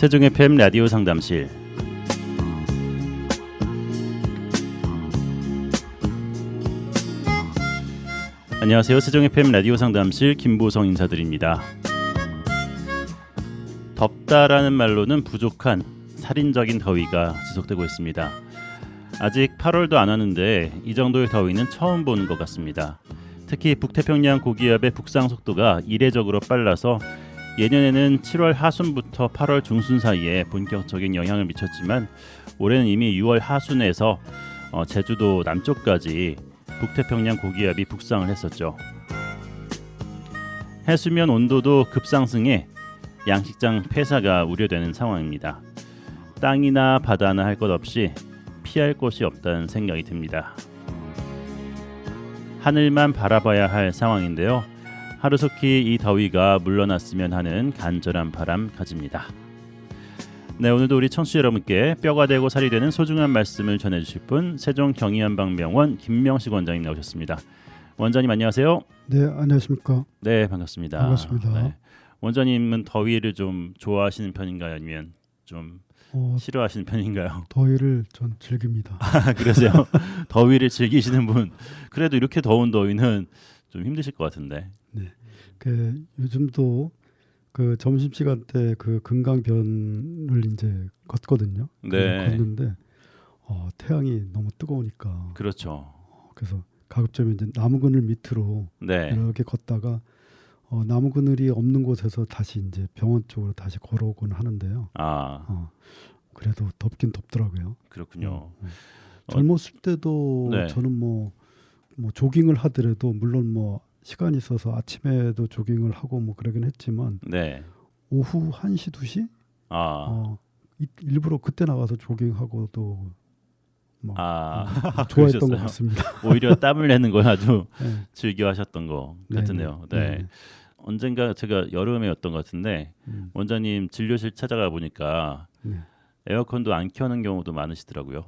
세종 FM 라디오 상담실 안녕하세요. 세종 FM 라디오 상담실 김보성 인사드립니다. 덥다라는 말로는 부족한 살인적인 더위가 지속되고 있습니다. 아직 8월도 안 왔는데 이 정도의 더위는 처음 보는 것 같습니다. 특히 북태평양 고기압의 북상 속도가 이례적으로 빨라서 예년에는 7월 하순부터 8월 중순 사이에 본격적인 영향을 미쳤지만 올해는 이미 6월 하순에서 어, 제주도 남쪽까지 북태평양 고기압이 북상을 했었죠. 해수면 온도도 급상승해 양식장 폐사가 우려되는 상황입니다. 땅이나 바다나 할 것 없이 피할 곳이 없다는 생각이 듭니다. 하늘만 바라봐야 할 상황인데요. 하루속히 이 더위가 물러났으면 하는 간절한 바람 가집니다. 네, 오늘도 우리 청취자 여러분께 뼈가 되고 살이 되는 소중한 말씀을 전해 주실 분 세종 경희한방병원 김명식 원장님 나오셨습니다. 원장님 안녕하세요. 네, 안녕하십니까. 네, 반갑습니다. 반갑습니다. 네. 원장님은 더위를 좀 좋아하시는 편인가요, 아니면 좀 어, 싫어하시는 편인가요? 더위를 전 즐깁니다. 아, 그러세요? 더위를 즐기시는 분. 그래도 이렇게 더운 더위는 좀 힘드실 것 같은데. 그 요즘도 그 점심 시간 때 그 금강변을 이제 걷거든요. 네. 걷는데 어, 태양이 너무 뜨거우니까 그렇죠. 어, 그래서 가급적이면 이제 나무 그늘 밑으로 네. 이렇게 걷다가 어, 나무 그늘이 없는 곳에서 다시 이제 병원 쪽으로 다시 걸어오곤 하는데요. 아, 어, 그래도 덥긴 덥더라고요. 그렇군요. 음, 젊었을 때도 네. 저는 뭐, 뭐 조깅을 하더라도 물론 뭐 시간이 있어서 아침에도 조깅을 하고 뭐 그러긴 했지만 네. 오후 1시 2시 아, 어, 이- 일부러 그때 나가서 조깅하고도 뭐 아, 어, 좋아했던 것 그러셨어요? 같습니다. 오히려 땀을 내는 걸 아주 네. 즐겨 하셨던 거 같은데요. 네. 네. 언젠가 제가 여름에였던 것 같은데 음, 원장님 진료실 찾아가 보니까 네. 에어컨도 안 켜는 경우도 많으시더라고요.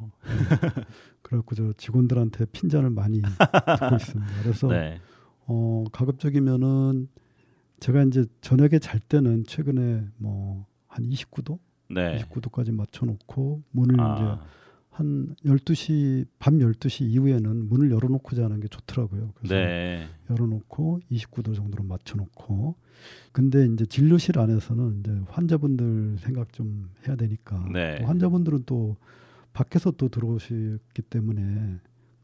그래갖고 저 직원들한테 핀잔을 많이 듣고 있습니다. 그래서 네. 어, 가급적이면은 제가 이제 저녁에 잘 때는 최근에 뭐 한 29도, 네. 29도까지 맞춰놓고 문을 이제 아, 한 12시 밤 12시 이후에는 문을 열어놓고 자는 게 좋더라고요. 그래서 네. 열어놓고 29도 정도로 맞춰놓고 근데 이제 진료실 안에서는 이제 환자분들 생각 좀 해야 되니까 네. 또 환자분들은 또 밖에서 또 들어오셨기 때문에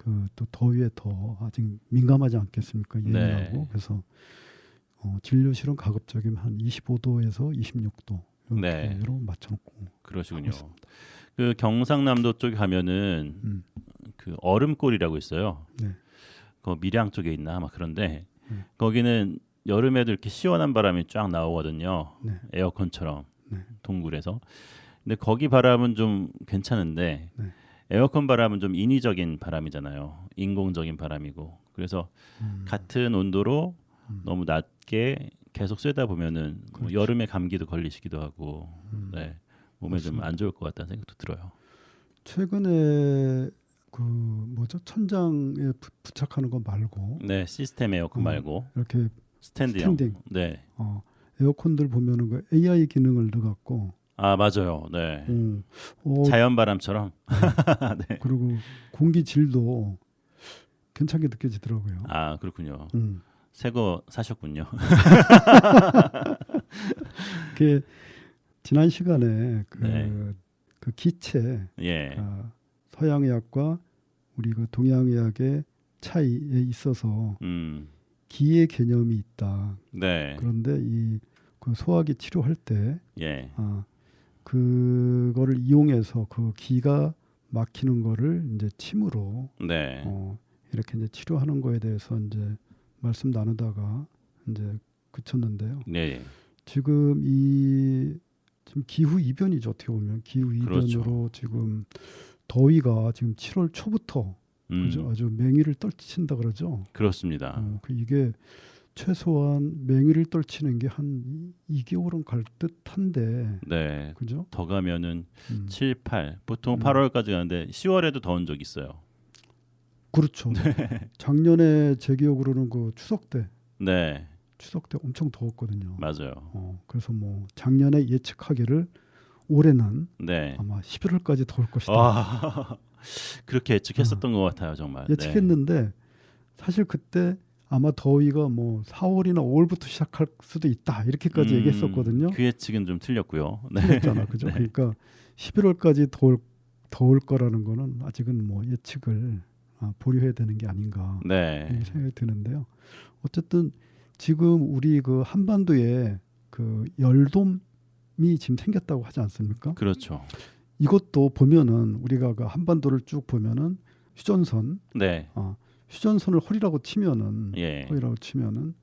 그 또 더위에 더 아직 민감하지 않겠습니까 예민하고 네. 그래서 어, 진료실은 가급적이면 한 25도에서 26도 네. 이렇게로 맞춰놓고 그러시군요. 그 경상남도 쪽에 가면은 음, 그 얼음골이라고 있어요. 네. 그 밀양 쪽에 있나 아마 그런데 네. 거기는 여름에도 이렇게 시원한 바람이 쫙 나오거든요. 네. 에어컨처럼 네. 동굴에서. 근데 거기 바람은 좀 괜찮은데 네. 에어컨 바람은 좀 인위적인 바람이잖아요. 인공적인 바람이고. 그래서 음, 같은 온도로 음. 너무 낮게 계속 쐬다 보면은 뭐 그렇죠. 여름에 감기도 걸리시기도 하고 음. 네. 몸에 좀 안 좋을 것 같다는 생각도 들어요. 최근에 그 뭐죠 천장에 부, 부착하는 거 말고 네, 시스템 에어컨 음. 말고 이렇게 스탠드형. 스탠딩. 네. 어, 에어컨들 보면은 그 AI 기능을 넣어갖고 아 맞아요. 네. 어, 어, 자연 바람처럼. 네. 그리고 공기 질도 괜찮게 느껴지더라고요. 아 그렇군요. 음. 새거 사셨군요. 그게 지난 시간에 그, 네. 그 기체 예. 아, 서양의학과 우리 그 동양의학의 차이에 있어서 음. 기의 개념이 있다. 네. 그런데 이 그 소화기 치료할 때 예. 아, 그거를 이용해서 그 기가 막히는 거를 이제 침으로 네. 어, 이렇게 이제 치료하는 거에 대해서 이제 말씀 나누다가 이제 그쳤는데요. 네. 지금 이 지금 기후 이변이죠 어떻게 보면 기후 이변으로 그렇죠. 지금 더위가 지금 7월 초부터 음. 그죠? 아주 맹위를 떨친다 그러죠. 그렇습니다. 어, 그 이게 최소한 맹위를 떨치는 게 한 2개월은 갈 듯한데 네. 그죠? 더 가면은 음. 7, 8. 보통 음. 8월까지 가는데 10월에도 더운 적 있어요. 그렇죠. 네. 작년에 제 기억으로는 그 추석 때 네. 추석 때 엄청 더웠거든요. 맞아요. 어, 그래서 뭐 작년에 예측하기를 올해는 네. 아마 11월까지 더울 것이다 아, 그렇게 예측했었던 것 같아요, 정말. 네. 예측했는데 사실 그때 아마 더위가 뭐 4월이나 5월부터 시작할 수도 있다 이렇게까지 음, 얘기했었거든요. 그 예측은 좀 틀렸고요. 네. 틀렸잖아, 그죠? 네. 그러니까 11월까지 더울 더울 거라는 거는 아직은 뭐 예측을 아, 보류해야 되는 게 아닌가 네. 생각이 드는데요. 어쨌든 지금 우리 그 한반도에 그 열돔이 지금 생겼다고 하지 않습니까? 그렇죠. 이것도 보면은 우리가 그 한반도를 쭉 보면은 휴전선, 네. 아, 휴전선을 허리라고 치면은 예. 허리라고 치면은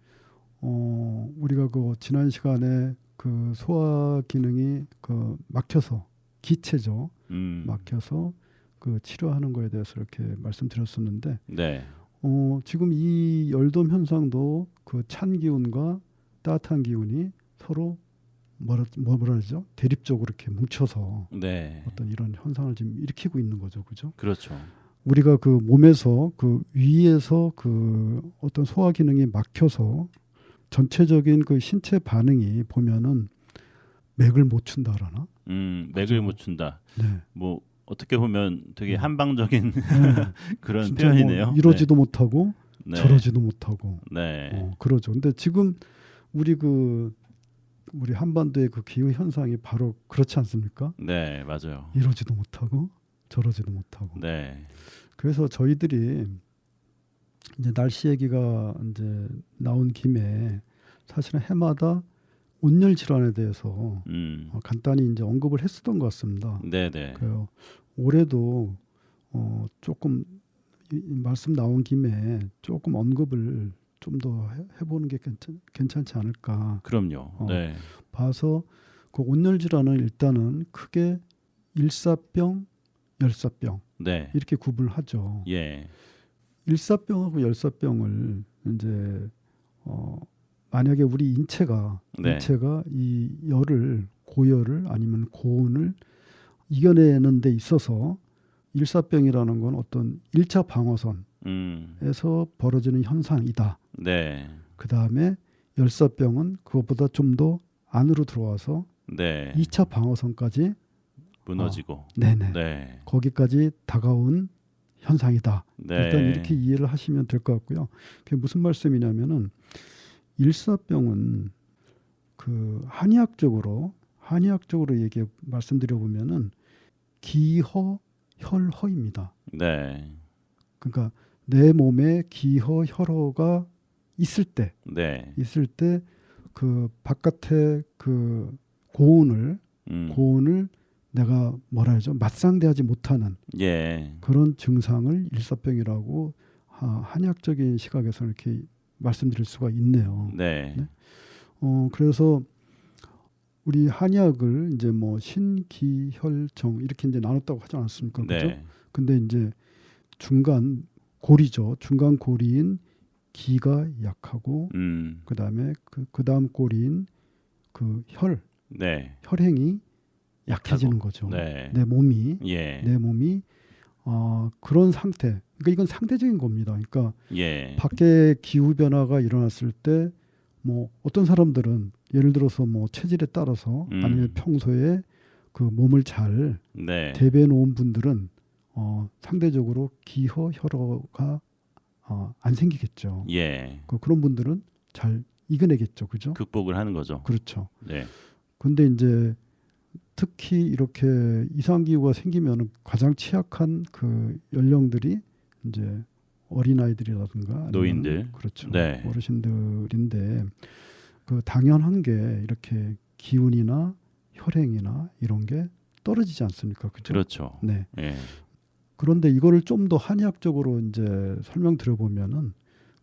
어 우리가 그 지난 시간에 그 소화 기능이 그 막혀서 기체죠 음. 막혀서 그 치료하는 거에 대해서 이렇게 말씀드렸었는데 네. 어 지금 이 열돔 현상도 그 찬 기운과 따뜻한 기운이 서로 뭐라 뭐- 뭐라 그러죠 대립적으로 이렇게 뭉쳐서 네. 어떤 이런 현상을 지금 일으키고 있는 거죠 그죠 그렇죠. 우리가 그 몸에서 그 위에서 그 어떤 소화 기능이 막혀서 전체적인 그 신체 반응이 보면은 맥을 못 춘다라나? 음, 맥을 그죠. 못 춘다. 네. 뭐 어떻게 보면 되게 음. 한방적인 네. 그런 뭐 표현이네요. 이러지도 못하고 네. 저러지도 못하고 네. 어, 그러죠. 근데 지금 우리 그 우리 한반도의 그 기후 현상이 바로 그렇지 않습니까? 네, 맞아요. 이러지도 못하고 저러지도 못하고. 네. 그래서 저희들이 이제 날씨 얘기가 이제 나온 김에 사실은 해마다 온열 질환에 대해서 음. 어, 간단히 이제 언급을 했었던 것 같습니다. 네, 네. 그래요. 올해도 어, 조금 이, 이 말씀 나온 김에 조금 언급을 좀 더 해보는 게 괜찮, 괜찮지 않을까 그럼요. 어. 네. 봐서 그 온열 질환은 일단은 크게 일사병, 열사병 네. 이렇게 구분을 하죠. 예. 일사병하고 열사병을 이제 어 만약에 우리 인체가 네. 인체가 이 열을 고열을 아니면 고온을 이겨내는 데 있어서 일사병이라는 건 어떤 일차 방어선에서 음. 벌어지는 현상이다. 네. 그 다음에 열사병은 그것보다 좀 더 안으로 들어와서 네. 이차 방어선까지 무너지고. 네네 네. 거기까지 다가온 현상이다. 네. 일단 이렇게 이해를 하시면 될 것 같고요. 그게 무슨 말씀이냐면은 일사병은 그 한의학적으로 한의학적으로 얘기 말씀드려 보면은 기허 혈허입니다. 네. 그러니까 내 몸에 기허 혈허가 있을 때 네. 있을 때 그 바깥에 그 고온을 음. 고온을 내가 뭐라 하죠 맞상대하지 못하는 예. 그런 증상을 일사병이라고 하- 한의학적인 시각에서 이렇게 말씀드릴 수가 있네요. 네. 네. 어 그래서 우리 한의학을 이제 뭐 신기혈정 이렇게 이제 나눴다고 하지 않았습니까? 그죠? 네. 근데 이제 중간 고리죠. 중간 고리인 기가 약하고 음. 그다음에 그 그다음 고리인 그 혈 네. 혈행이 약해지는 거죠. 네. 내 몸이 예. 내 몸이 어, 그런 상태. 그러니까 이건 상대적인 겁니다. 그러니까 예. 밖에 기후 변화가 일어났을 때 뭐 어떤 사람들은 예를 들어서 뭐 체질에 따라서 음. 아니면 평소에 그 몸을 잘 네. 대비해 놓은 분들은 어, 상대적으로 기허 혈허가 어, 안 생기겠죠. 예. 그 그런 분들은 잘 이겨내겠죠. 그죠? 극복을 하는 거죠. 그렇죠. 네. 근데 이제 특히 이렇게 이상 기후가 생기면 가장 취약한 그 연령들이 이제 어린 아이들이라든가 노인들. 그렇죠 네. 어르신들인데 그 당연한 게 이렇게 기운이나 혈행이나 이런 게 떨어지지 않습니까 그죠 그렇죠. 네 예. 그런데 이거를 좀 더 한의학적으로 이제 설명드려 보면은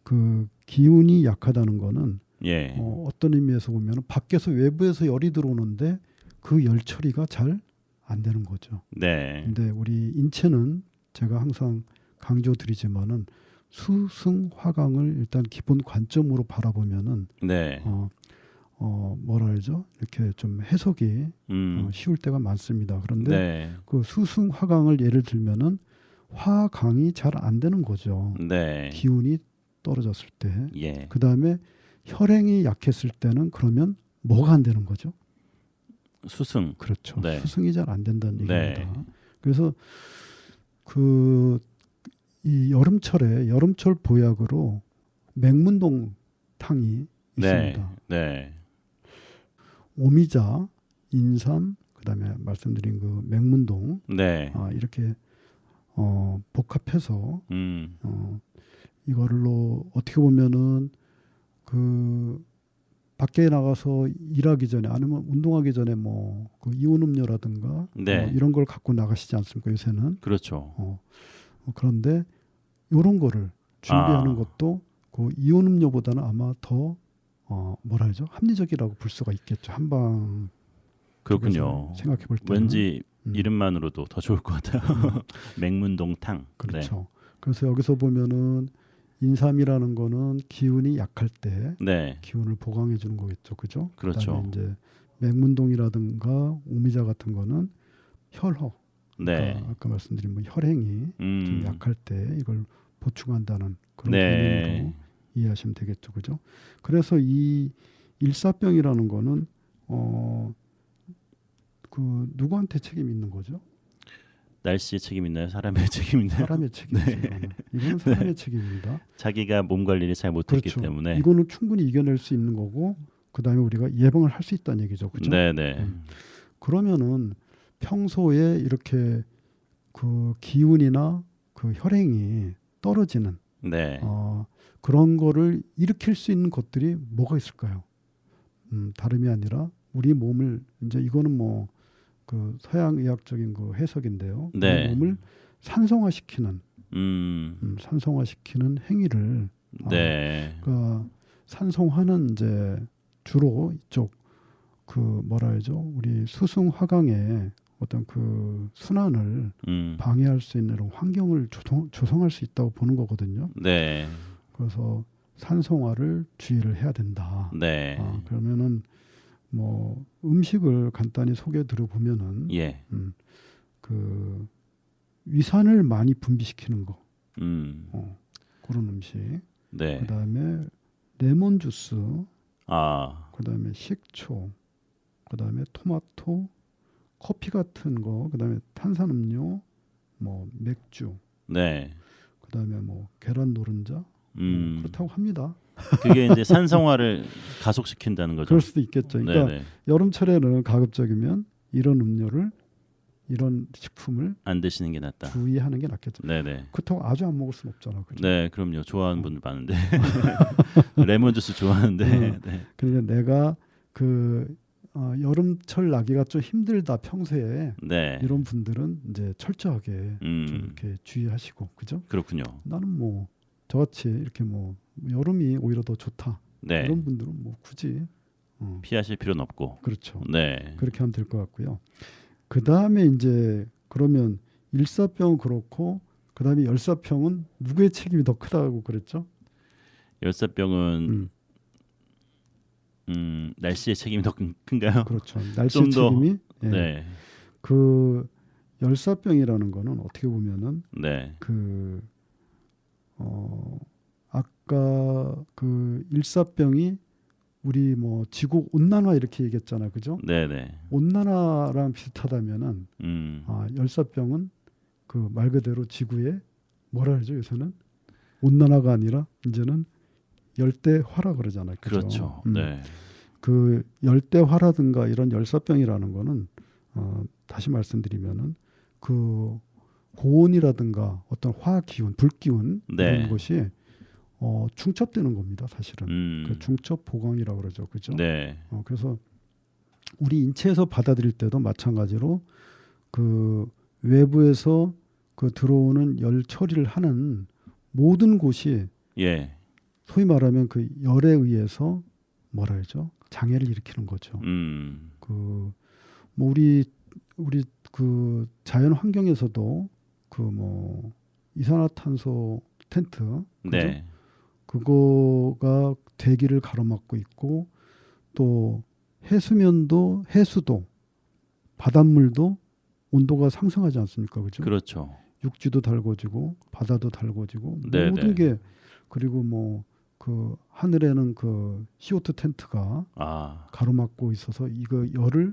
그 기운이 약하다는 거는 예. 어, 어떤 의미에서 보면 밖에서 외부에서 열이 들어오는데 그 열 처리가 잘 안 되는 거죠. 네. 근데 우리 인체는 제가 항상 강조드리지만은 수승화강을 일단 기본 관점으로 바라보면은 네. 어, 어 뭐라 그러죠? 이렇게 좀 해석이 음. 어, 쉬울 때가 많습니다. 그런데 네. 그 수승화강을 예를 들면은 화강이 잘 안 되는 거죠. 네. 기운이 떨어졌을 때. 예. 그 다음에 혈행이 약했을 때는 그러면 뭐가 안 되는 거죠? 수승. 그렇죠. 네. 수승이 잘 안 된다는 네. 얘기입니다. 그래서 그 이 여름철에 여름철 보약으로 맹문동 탕이 네. 있습니다. 네. 오미자, 인삼, 그다음에 말씀드린 그 맹문동 네. 아, 이렇게 어, 복합해서 음. 어, 이걸로 어떻게 보면은 그 밖에 나가서 일하기 전에 아니면 운동하기 전에 뭐 그 이온 음료라든가 네. 어, 이런 걸 갖고 나가시지 않습니까 요새는 그렇죠. 어, 어, 그런데 이런 거를 준비하는 아. 것도 그 이온 음료보다는 아마 더 어, 뭐라 하죠 합리적이라고 볼 수가 있겠죠 한방 그렇군요. 생각해 볼 때는 왠지 음. 이름만으로도 더 좋을 것 같아요. 맹문동탕. 그렇죠. 그래서 여기서 보면은 인삼이라는 거는 기운이 약할 때 네. 네. 기운을 보강해 주는 거겠죠. 그죠? 그렇죠. 그다음에 이제 맹문동이라든가 오미자 같은 거는 혈허. 네. 그러니까 아까 말씀드린 뭐 혈행이 좀 음. 약할 때 이걸 보충한다는 그런 네. 개념으로 이해하시면 되겠죠. 그죠? 그래서 이 일사병이라는 거는 어 그 누구한테 책임 있는 거죠? 날씨에 책임 있나요? 사람의 책임 있나요? 사람의 책임이죠. 이거는. 이거는 사람의 책임입니다. 자기가 몸 관리를 잘 못했기 그렇죠. 때문에. 이거는 충분히 이겨낼 수 있는 거고 그다음에 우리가 예방을 할 수 있다는 얘기죠. 그죠? 네, 네. 음. 그러면은 평소에 이렇게 그 기운이나 그 혈행이 떨어지는 네. 어, 그런 거를 일으킬 수 있는 것들이 뭐가 있을까요? 음, 다름이 아니라 우리 몸을 이제 이거는 뭐 그 서양 의학적인 그 해석인데요. 네. 몸을 산성화시키는 음. 음, 산성화시키는 행위를 네. 그러니까 산성화는 이제 주로 이쪽 그 뭐라 해죠 우리 수승 화강의 어떤 그 순환을 음. 방해할 수 있는 이런 환경을 조성, 조성할 수 있다고 보는 거거든요. 네. 그래서 산성화를 주의를 해야 된다. 네. 아, 그러면은 뭐 음식을 간단히 소개 들어보면은 예. 음, 그 위산을 많이 분비시키는 거 음. 어, 그런 음식. 네. 그다음에 레몬 주스, 아. 그다음에 식초, 그다음에 토마토, 커피 같은 거, 그다음에 탄산음료, 뭐 맥주, 네. 그다음에 뭐 계란 노른자 뭐 음. 그렇다고 합니다. 그게 이제 산성화를 가속시킨다는 거죠. 그럴 수도 있겠죠. 그러니까 네, 네. 여름철에는 가급적이면 이런 음료를 이런 식품을 안 드시는 게 낫다. 주의하는 게 낫겠죠. 네, 네. 그렇다고 아주 안 먹을 수는 없잖아. 그죠? 네, 그럼요. 좋아하는 어. 분들 많은데. 레몬 주스 좋아하는데. 음. 네. 그러니까 내가 그 어, 여름철 나기가 좀 힘들다 평소에 네. 이런 분들은 이제 철저하게 좀 음. 이렇게 주의하시고 그죠? 그렇군요. 나는 뭐 저같이 이렇게 뭐 여름이 오히려 더 좋다 네. 이런 분들은 뭐 굳이 어, 피하실 필요는 없고. 그렇죠. 네. 그렇게 하면 될 것 같고요. 그 다음에 이제 그러면 일사병 그렇고 그 다음에 열사병은 누구의 책임이 더 크다고 그랬죠? 열사병은 음, 음, 날씨의 책임이 더 큰- 큰가요? 그렇죠. 날씨 좀 더, 책임이 예. 네. 그 열사병이라는 거는 어떻게 보면은 네. 그 어, 아까 그 일사병이 우리 뭐 지구 온난화 이렇게 얘기했잖아요, 그죠? 네, 네. 온난화랑 비슷하다면은 음. 아, 열사병은 그 말 그대로 지구에 뭐라 그러죠 요새는 온난화가 아니라 이제는 열대화라 그러잖아요. 그죠? 그렇죠. 음, 네. 그 열대화라든가 이런 열사병이라는 거는 어, 다시 말씀드리면은 그 고온이라든가 어떤 화학 기운, 불 기운 네. 이런 것이 어, 중첩되는 겁니다. 사실은 음. 그 중첩 보강이라고 그러죠. 그죠? 네. 어, 그래서 우리 인체에서 받아들일 때도 마찬가지로 그 외부에서 그 들어오는 열 처리를 하는 모든 곳이 예. 소위 말하면 그 열에 의해서 뭐라 하죠 장애를 일으키는 거죠. 음. 그뭐 우리 우리 그 자연 환경에서도 그 뭐 이산화탄소 텐트 그죠? 네. 그거가 대기를 가로막고 있고 또 해수면도 해수도 바닷물도 온도가 상승하지 않습니까? 그죠? 그렇죠. 육지도 달궈지고 바다도 달궈지고 네, 모든 네. 게 그리고 뭐 그 하늘에는 그 CO2 텐트가 아. 가로막고 있어서 이거 열을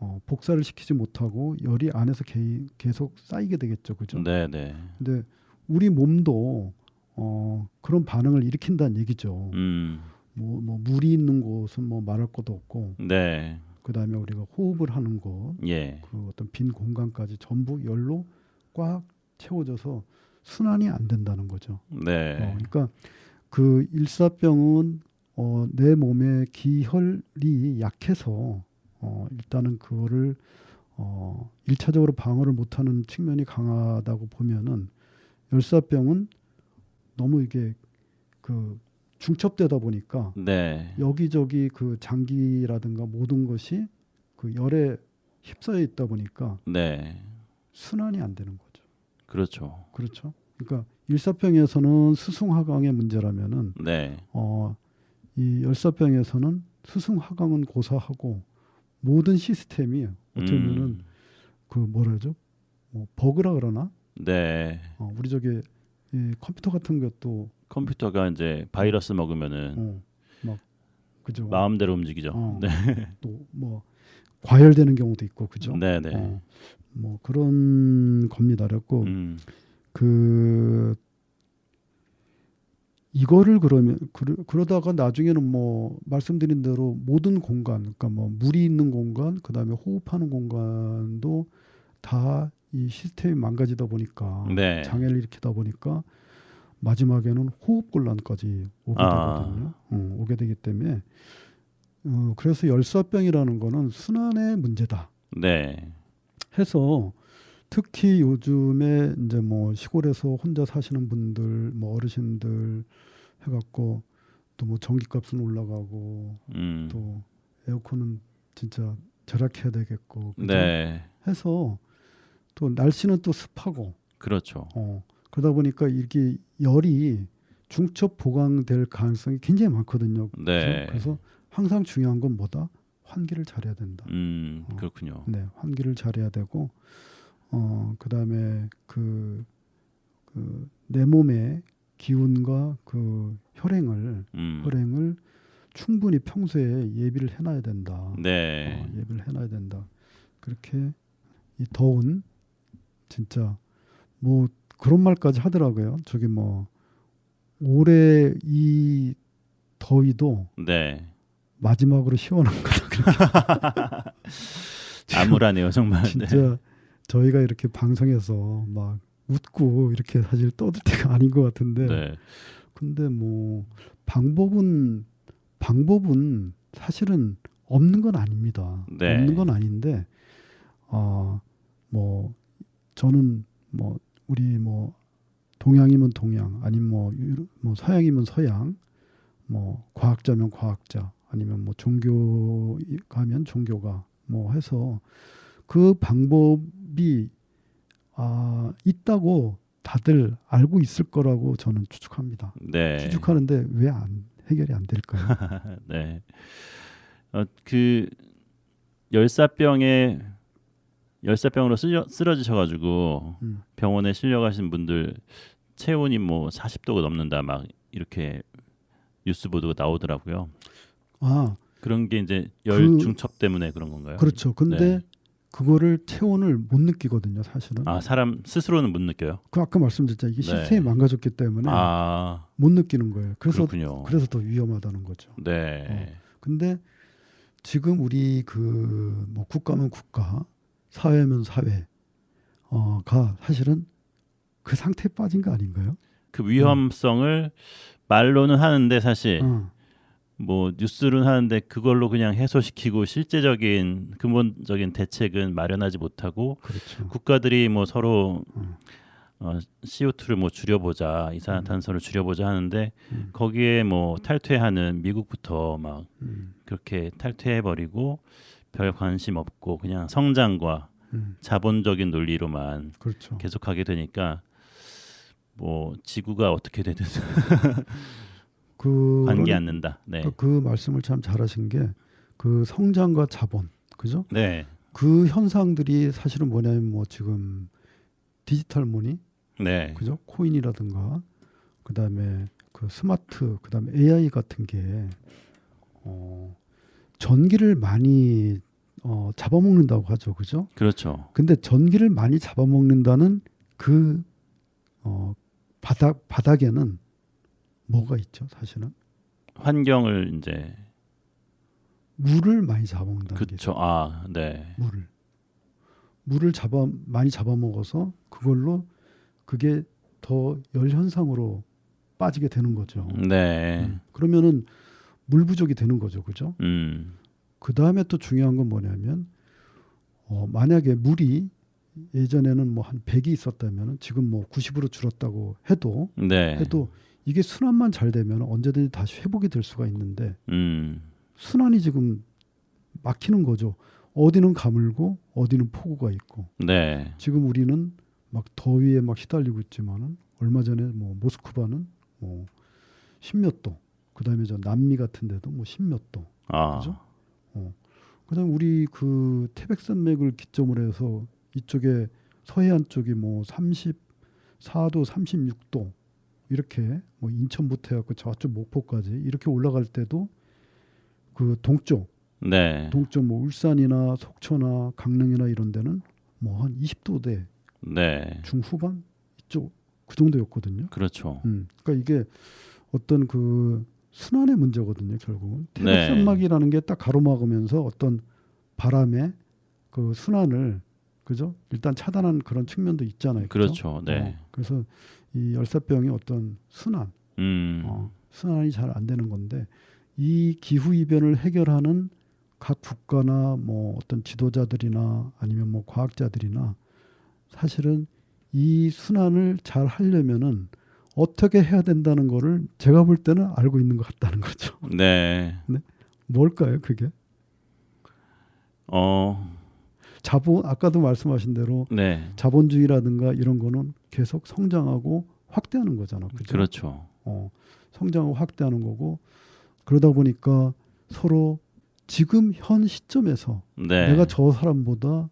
어, 복사를 시키지 못하고 열이 안에서 개, 계속 쌓이게 되겠죠, 그죠? 네, 네. 근데 우리 몸도 어, 그런 반응을 일으킨다는 얘기죠. 음. 뭐, 뭐 물이 있는 곳은 뭐 말할 것도 없고, 네. 그 다음에 우리가 호흡을 하는 곳, 예. 그 어떤 빈 공간까지 전부 열로 꽉 채워져서 순환이 안 된다는 거죠. 네. 어, 그러니까 그 일사병은 어, 내 몸의 기혈이 약해서 어, 일단은 그거를 어, 일차적으로 방어를 못하는 측면이 강하다고 보면은 열사병은 너무 이게 그 중첩되다 보니까 네. 여기저기 그 장기라든가 모든 것이 그 열에 휩싸여 있다 보니까 네. 순환이 안 되는 거죠. 그렇죠. 그렇죠. 그러니까 일사병에서는 스승하강의 문제라면은 네. 어, 이 열사병에서는 스승하강은 고사하고 모든 시스템이 어쩌면은 음. 그 뭐라 그러죠? 뭐 버그라 그러나? 네. 어, 우리 저기 이 컴퓨터 같은 것도 컴퓨터가 이제 바이러스 먹으면은 어, 막 그죠? 마음대로 움직이죠. 어, 네. 또 뭐 과열되는 경우도 있고 그죠? 네, 네. 어, 뭐 그런 겁니다. 그랬고 음. 그 이거를 그러면 그러, 그러 다가 나중에는 뭐 말씀드린 대로 모든 공간 그러니까 뭐 물이 있는 공간 그 다음에 호흡하는 공간도 다 이 시스템이 망가지다 보니까 네. 장애를 일으키다 보니까 마지막에는 호흡 곤란까지 오게 아. 되거든요. 어, 오게 되기 때문에 어, 그래서 열사병이라는 거는 순환의 문제다. 네. 해서 특히 요즘에 이제 뭐 시골에서 혼자 사시는 분들 뭐 어르신들 해갖고 또 뭐 전기값은 올라가고 음. 또 에어컨은 진짜 절약해야 되겠고? 네. 해서 또 날씨는 또 습하고 그렇죠. 어 그러다 보니까 이렇게 열이 중첩 보강될 가능성이 굉장히 많거든요. 네. 그래서 항상 중요한 건 뭐다? 환기를 잘해야 된다. 음, 어. 그렇군요. 네, 환기를 잘해야 되고 어 그다음에 그 그 내 몸의 기운과 그 혈행을 음. 혈행을 충분히 평소에 예비를 해놔야 된다. 네. 어, 예비를 해놔야 된다. 그렇게 이 더운 진짜 뭐 그런 말까지 하더라고요. 저기 뭐 올해 이 더위도 네. 마지막으로 시원한 거다. 암울하네요, 정말. 네. 진짜 저희가 이렇게 방송에서 막 웃고 이렇게 사실 떠들 때가 아닌 것 같은데 네. 근데 뭐 방법은 방법은 사실은 없는 건 아닙니다. 네. 없는 건 아닌데 아뭐 저는 뭐 우리 뭐 동양이면 동양 아니면 뭐, 유로- 뭐 서양이면 서양 뭐 과학자면 과학자 아니면 뭐 종교가면 종교가 뭐 해서 그 방법 이 아 있다고 다들 알고 있을 거라고 저는 추측합니다. 네. 추측하는데 왜 안 해결이 안 될까요? 네. 어, 그 열사병에 열사병으로 쓰러, 쓰러지셔가지고 음. 병원에 실려가신 분들 체온이 뭐 40도가 넘는다 막 이렇게 뉴스 보도가 나오더라고요. 아 그런 게 이제 열 그- 중첩 때문에 그런 건가요? 그렇죠. 근데 네. 그거를 체온을 못 느끼거든요. 사실은. 아 사람 스스로는 못 느껴요. 그 아까 말씀드렸잖아요. 이게 네. 시스템이 망가졌기 때문에 아 못 느끼는 거예요. 그래서 그렇군요. 그래서 더 위험하다는 거죠. 네. 근데 지금 우리 그 뭐 국가면 국가, 사회면 사회, 어가 사실은 그 상태에 빠진 거 아닌가요? 그 위험성을 말로는 하는데 사실 어, 뭐 뉴스는 하는데 그걸로 그냥 해소시키고 실제적인 근본적인 대책은 마련하지 못하고 그렇죠. 국가들이 뭐 서로 음. 어, CO2를 뭐 줄여보자 이산화탄소를 줄여보자 하는데 음. 거기에 뭐 탈퇴하는 미국부터 막 음, 그렇게 탈퇴해버리고 별 관심 없고 그냥 성장과 음, 자본적인 논리로만 그렇죠. 계속하게 되니까 뭐 지구가 어떻게 되든 그 관계 않는다. 네, 그, 그 말씀을 참 잘하신 게 그 성장과 자본, 그죠? 네, 그 현상들이 사실은 뭐냐면 뭐 지금 디지털 머니, 네, 그죠? 코인이라든가 그다음에 그 스마트, 그다음에 AI 같은 게 어, 전기를 많이 어, 잡아먹는다고 하죠, 그죠? 그렇죠. 근데 전기를 많이 잡아먹는다는 그 어, 바닥 바닥에는 뭐가 있죠, 사실은 환경을 이제 물을 많이 잡아먹는다는 게 그쵸. 아, 네. 물을 물을 잡아 많이 잡아먹어서 그걸로 그게 더 열 현상으로 빠지게 되는 거죠. 네. 음. 그러면은 물 부족이 되는 거죠, 그죠? 음. 그 다음에 또 중요한 건 뭐냐면 어, 만약에 물이 예전에는 뭐 한 100이 있었다면 지금 뭐 90으로 줄었다고 해도 네. 해도 이게 순환만 잘 되면 언제든지 다시 회복이 될 수가 있는데 음. 순환이 지금 막히는 거죠. 어디는 가물고 어디는 폭우가 있고 네. 지금 우리는 막 더위에 막 시달리고 있지만은 얼마 전에 뭐 모스크바는 뭐 십몇 도, 그다음에 저 남미 같은 데도 뭐 십몇 도. 아. 그죠? 그다음 우리 그 태백산맥을 기점으로 해서 이쪽에 서해안 쪽이 뭐 34도, 36도 이렇게 뭐 인천부터 해갖고 저쪽 목포까지 이렇게 올라갈 때도 그 동쪽, 네. 동쪽 뭐 울산이나 속초나 강릉이나 이런 데는 뭐 한 20도대 네. 중후반 이쪽 그 정도였거든요. 그렇죠. 음, 그러니까 이게 어떤 그 순환의 문제거든요. 결국은 네. 태백산막이라는 게 딱 가로막으면서 어떤 바람의 그 순환을 그죠? 일단 차단한 그런 측면도 있잖아요. 그죠? 그렇죠. 네. 어, 그래서 이 열사병이 어떤 순환, 음. 어, 순환이 잘 안 되는 건데 이 기후 이변을 해결하는 각 국가나 뭐 어떤 지도자들이나 아니면 뭐 과학자들이나 사실은 이 순환을 잘 하려면은 어떻게 해야 된다는 거를 제가 볼 때는 알고 있는 것 같다는 거죠. 네. 뭘까요, 그게? 어. 자본 아까도 말씀하신 대로 네. 자본주의라든가 이런 거는 계속 성장하고 확대하는 거잖아. 그죠? 그렇죠. 어, 성장하고 확대하는 거고 그러다 보니까 서로 지금 현 시점에서 네. 내가 저 사람보다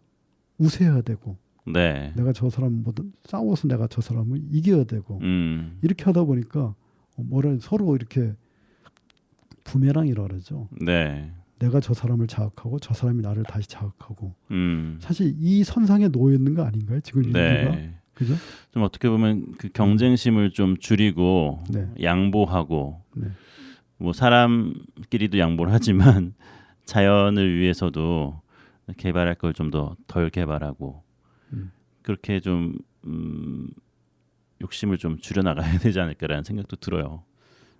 우세해야 되고 네. 내가 저 사람보다 싸워서 내가 저 사람을 이겨야 되고 음. 이렇게 하다 보니까 어, 뭐라 서로 이렇게 부메랑이라 그러죠. 네. 내가 저 사람을 자극하고 저 사람이 나를 다시 자극하고 음. 사실 이 선상에 놓여 있는 거 아닌가요? 지금 인류가 네. 그죠? 좀 어떻게 보면 그 경쟁심을 좀 줄이고 네. 양보하고 네. 뭐 사람끼리도 양보를 하지만 자연을 위해서도 개발할 걸 좀 더 덜 개발하고 음. 그렇게 좀 음, 욕심을 좀 줄여 나가야 되지 않을까라는 생각도 들어요.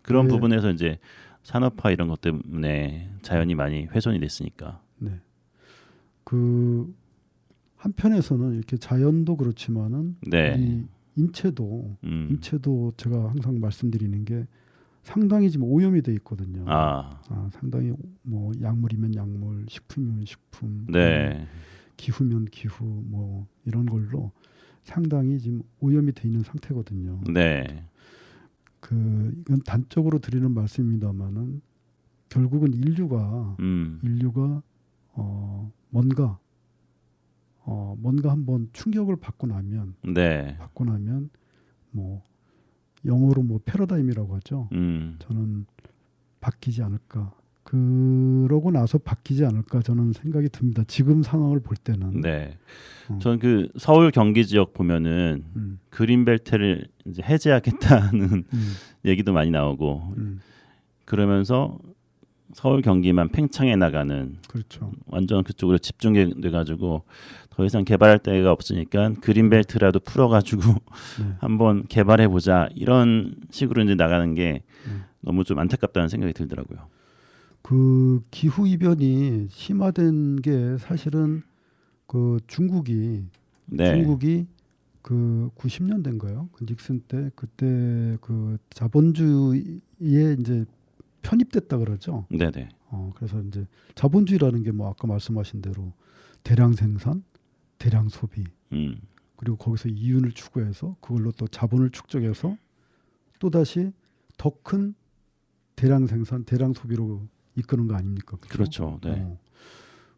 그런 네. 부분에서 이제 산업화 이런 것 때문에 자연이 많이 훼손이 됐으니까. 네. 그 한편에서는 이렇게 자연도 그렇지만은 네. 이 인체도 음. 인체도 제가 항상 말씀드리는 게 상당히 지금 오염이 돼 있거든요. 아, 아, 상당히 뭐 약물이면 약물, 식품이면 식품, 네. 기후면 기후 뭐 이런 걸로 상당히 지금 오염이 돼 있는 상태거든요. 네. 그 이건 단적으로 드리는 말씀입니다만은 결국은 인류가 음. 인류가 어 뭔가 어 뭔가 한번 충격을 받고 나면 네. 받고 나면 뭐 영어로 뭐 패러다임이라고 하죠. 음. 저는 바뀌지 않을까. 그러고 나서 바뀌지 않을까 저는 생각이 듭니다. 지금 상황을 볼 때는. 네. 어. 전그 서울 경기 지역 보면은 음, 그린벨트를 이제 해제하겠다는 음, 얘기도 많이 나오고 음, 그러면서 서울 경기만 팽창해 나가는 그렇죠. 완전 그쪽으로 집중돼 가지고 더 이상 개발할 데가 없으니까 그린벨트라도 풀어가지고 네. 한번 개발해 보자 이런 식으로 이제 나가는 게 음. 너무 좀 안타깝다는 생각이 들더라고요. 그 기후 이변이 심화된 게 사실은 그 중국이 네, 중국이 그 90년대인가요? 그 닉슨 때 그때 그 자본주의에 이제 편입됐다 그러죠. 네, 네, 어, 그래서 이제 자본주의라는 게 뭐 아까 말씀하신 대로 대량 생산, 대량 소비, 음, 그리고 거기서 이윤을 추구해서 그걸로 또 자본을 축적해서 또 다시 더 큰 대량 생산, 대량 소비로 이끄는 거 아닙니까? 그죠? 그렇죠. 네, 어.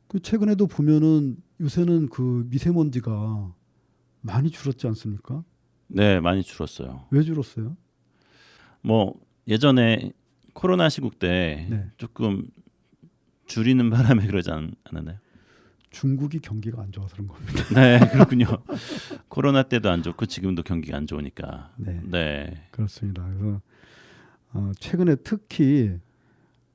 그 최근에도 보면은 요새는 그 미세먼지가 많이 줄었지 않습니까? 네, 많이 줄었어요. 왜 줄었어요? 뭐 예전에 코로나 시국 때 네. 조금 줄이는 바람에 그러지 않, 않았나요? 중국이 경기가 안 좋아서 그런 겁니다. 네, 그렇군요. 코로나 때도 안 좋고 지금도 경기가 안 좋으니까. 네. 네. 그렇습니다. 그래서 어, 최근에 특히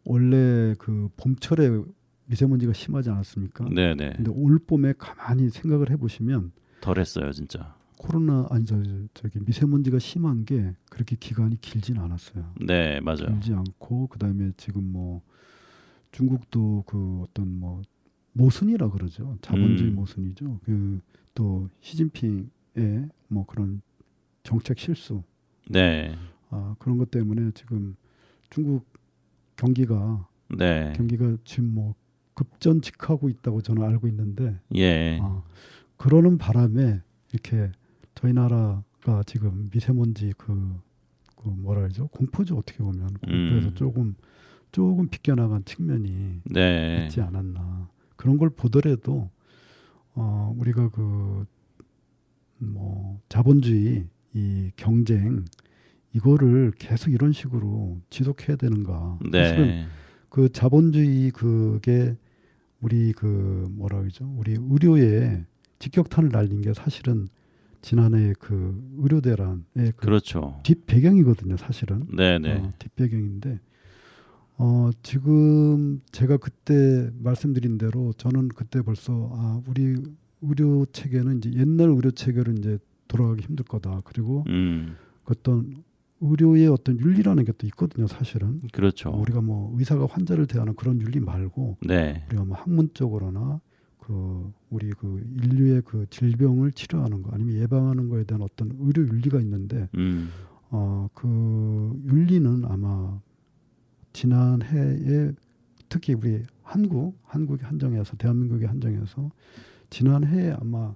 원래 그 봄철에 미세먼지가 심하지 않았습니까? 네, 네. 근데 올 봄에 가만히 생각을 해보시면 덜했어요, 진짜. 코로나 아니 저 저기 미세먼지가 심한 게 그렇게 기간이 길진 않았어요. 네, 맞아요. 길지 않고 그다음에 지금 뭐 중국도 그 어떤 뭐 모순이라 그러죠. 자본주의 음. 모순이죠. 그 또 시진핑의 뭐 그런 정책 실수 네. 아, 그런 것 때문에 지금 중국 경기가 네. 경기가 지금 뭐 급전직하고 있다고 저는 알고 있는데 예. 아, 그러는 바람에 이렇게 저희 나라가 지금 미세먼지 그, 그 뭐라 그러죠 공포죠 어떻게 보면 공포에서 음. 조금 조금 비껴나간 측면이 네. 있지 않았나 그런 걸 보더라도 어, 우리가 그 뭐 자본주의 이 경쟁 이거를 계속 이런 식으로 지속해야 되는가 사실은 네. 그 자본주의 그게 우리 그 뭐라 그러죠? 우리 의료에 직격탄을 날린 게 사실은 지난해 그 의료대란의 그 그렇죠. 뒷배경이거든요, 사실은. 네, 네. 어, 뒷배경인데 어, 지금 제가 그때 말씀드린 대로 저는 그때 벌써 아, 우리 의료 체계는 이제 옛날 의료 체계로 이제 돌아가기 힘들 거다. 그리고 음. 그 어떤 의료의 어떤 윤리라는 게 또 있거든요, 사실은. 그렇죠. 우리가 뭐 의사가 환자를 대하는 그런 윤리 말고 네. 우리가 뭐 학문적으로나 그 우리 그 인류의 그 질병을 치료하는 거 아니면 예방하는 거에 대한 어떤 의료 윤리가 있는데 음. 어그 윤리는 아마 지난 해에 특히 우리 한국 한국이 한정해서 대한민국이 한정해서 지난 해에 아마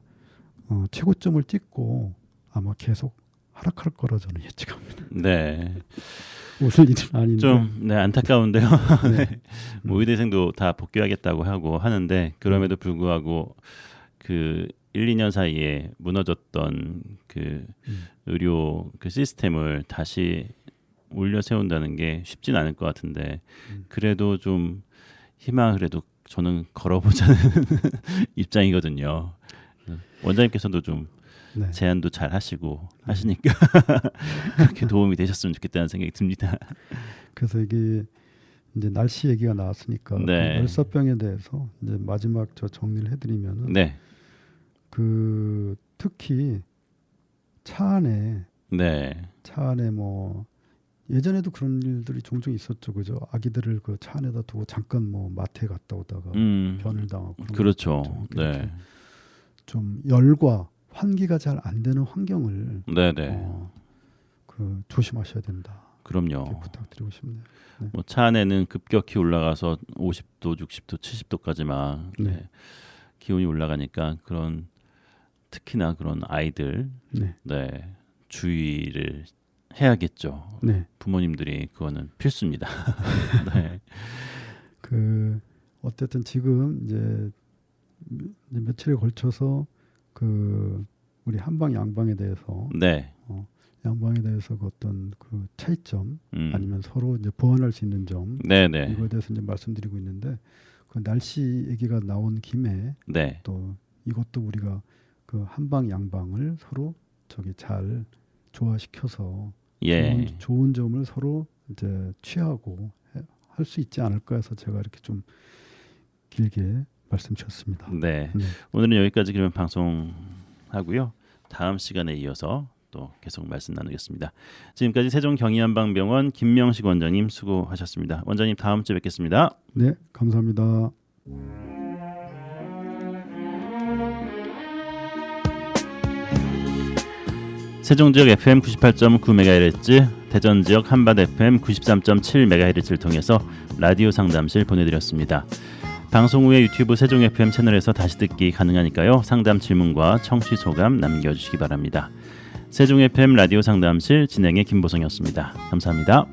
어 최고점을 찍고 아마 계속 하락할 거라 저는 예측합니다. 네. 웃을 일은 아닌데. 좀 네, 안타까운데요. 네. 뭐 의대생도 다 복귀하겠다고 하고 하는데 그럼에도 불구하고 그 1, 2년 사이에 무너졌던 그 음. 의료 그 시스템을 다시 올려 세운다는 게 쉽진 않을 것 같은데 음. 그래도 좀 희망 그래도 저는 걸어보자는 입장이거든요. 원장님께서도 좀 네. 제안도 잘 하시고 하시니까 그렇게 도움이 되셨으면 좋겠다는 생각이 듭니다. 그래서 이게 이제 날씨 얘기가 나왔으니까 그 네. 열사병에 대해서 이제 마지막 저 정리를 해드리면은 네, 그 특히 차 안에 네, 차 안에 뭐 예전에도 그런 일들이 종종 있었죠, 그죠? 아기들을 그 차 안에다 두고 잠깐 뭐 마트에 갔다 오다가 음, 변을 당하고 그런 그렇죠. 좀 네, 좀 열과 환기가 잘 안 되는 환경을 네, 네. 어, 그 조심하셔야 된다. 그럼요. 부탁드리고 싶네요. 뭐차 안에는 급격히 올라가서 50도, 60도, 70도까지 막 네. 네, 기온이 올라가니까 그런 특히나 그런 아이들 네, 네, 주의를 해야겠죠. 네. 부모님들이 그거는 필수입니다. 네, 그 어쨌든 지금 이제 며칠에 걸쳐서 그 우리 한방 양방에 대해서 네, 양방에 대해서 그 어떤 그 차이점 음, 아니면 서로 이제 보완할 수 있는 점 네, 네, 이거에 대해서 이제 말씀드리고 있는데 그 날씨 얘기가 나온 김에 네, 또 이것도 우리가 그 한방 양방을 서로 저기 잘 조화시켜서 예, 좋은, 좋은 점을 서로 이제 취하고 할 수 있지 않을까 해서 제가 이렇게 좀 길게 말씀 주셨습니다. 네. 네. 오늘은 여기까지 그러면 방송 하고요. 다음 시간에 이어서 또 계속 말씀 나누겠습니다. 지금까지 세종 경희한방병원 김명식 원장님 수고하셨습니다. 원장님 다음 주에 뵙겠습니다. 네, 감사합니다. 세종 지역 FM 98.9MHz, 대전 지역 한밭 FM 93.7MHz를 통해서 라디오 상담실 보내드렸습니다. 방송 후에 유튜브 세종 FM 채널에서 다시 듣기 가능하니까요. 상담 질문과 청취 소감 남겨주시기 바랍니다. 세종 FM 라디오 상담실 진행의 김보성이었습니다. 감사합니다.